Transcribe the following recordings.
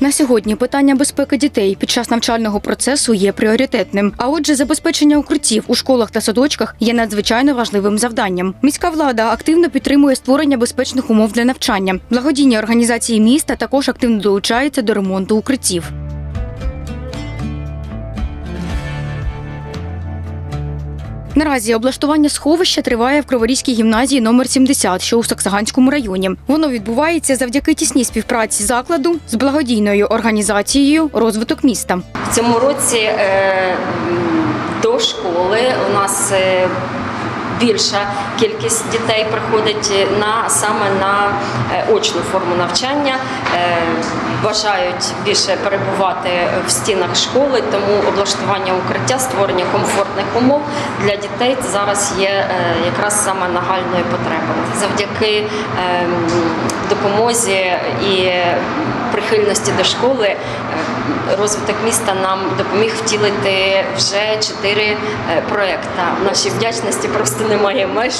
На сьогодні питання безпеки дітей під час навчального процесу є пріоритетним. А отже, забезпечення укриттів у школах та садочках є надзвичайно важливим завданням. Міська влада активно підтримує створення безпечних умов для навчання. Благодійні організації міста також активно долучаються до ремонту укриттів. Наразі облаштування сховища триває в Криворізькій гімназії номер 70, що у Саксаганському районі. Воно відбувається завдяки тісній співпраці закладу з благодійною організацією розвиток міста. В цьому році е, до школи у нас е, більша кількість дітей приходить на саме на е, очну форму навчання. Е, Бажають більше перебувати в стінах школи, тому облаштування укриття, створення комфортних умов для дітей зараз є е, якраз саме нагальною потребою. Завдяки е, допомозі і прихильності до школи е, розвиток міста нам допоміг втілити вже чотири е, проекти. Нашій вдячності просто немає меж.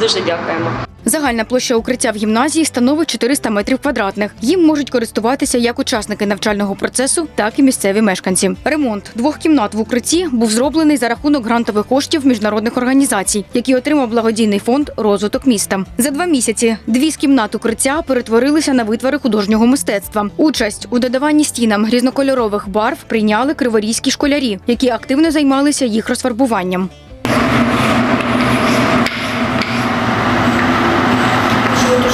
Дуже дякуємо. Загальна площа укриття в гімназії становить 400 метрів квадратних. Їм можуть користуватися як учасники навчального процесу, так і місцеві мешканці. Ремонт двох кімнат в укритті був зроблений за рахунок грантових коштів міжнародних організацій, які отримав благодійний фонд розвиток міста. За два місяці дві з кімнат укриття перетворилися на витвори художнього мистецтва. Участь у додаванні стінам різнокольорових барв прийняли криворізькі школярі, які активно займалися їх розфарбуванням.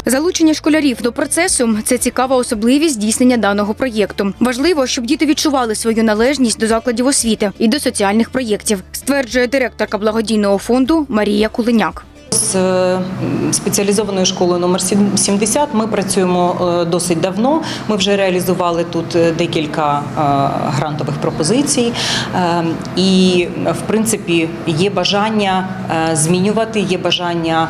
Залучення школярів до процесу це цікава особливість здійснення даного проєкту. Важливо, щоб діти відчували свою належність до закладів освіти і до соціальних проєктів, стверджує директорка благодійного фонду Марія Кулиняк. З е, спеціалізованою школою номер 70 ми працюємо е, досить давно. Ми вже реалізували тут е, декілька грантових пропозицій, і в принципі є бажання змінювати, є бажання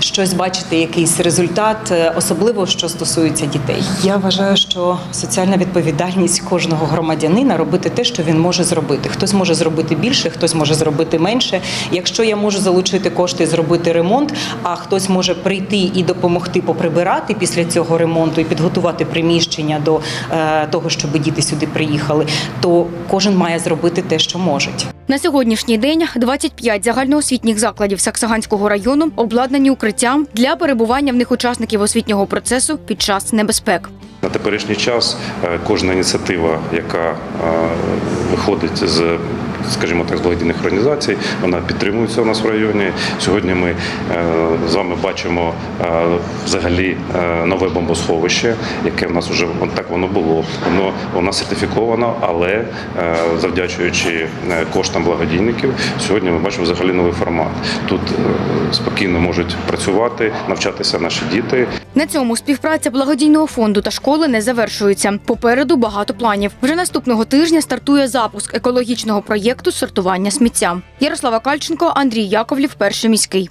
щось бачити, якийсь результат, особливо що стосується дітей. Я вважаю, що соціальна відповідальність кожного громадянина робити те, що він може зробити. Хтось може зробити більше, хтось може зробити менше. Якщо я можу залучити кошти зробити ремонт, а хтось може прийти і допомогти поприбирати після цього ремонту і підготувати приміщення до е, того, щоб діти сюди приїхали, то кожен має зробити те, що може. На сьогоднішній день 25 загальноосвітніх закладів Саксаганського району обладнані укриттям для перебування в них учасників освітнього процесу під час небезпек. На теперішній час е, кожна ініціатива, яка е, виходить з скажімо так, благодійних організацій, вона підтримується у нас в районі. Сьогодні ми е, з вами бачимо е, взагалі е, нове бомбосховище, яке в нас вже так воно було. Воно нас сертифіковано, але завдячуючи коштам благодійників, сьогодні ми бачимо взагалі новий формат. Тут спокійно можуть працювати, навчатися наші діти. На цьому співпраця благодійного фонду та школи не завершується. Попереду багато планів. Вже наступного тижня стартує запуск екологічного проєкту сортування сміття. Ярослава Кальченко, Андрій Яковлів, перший міський.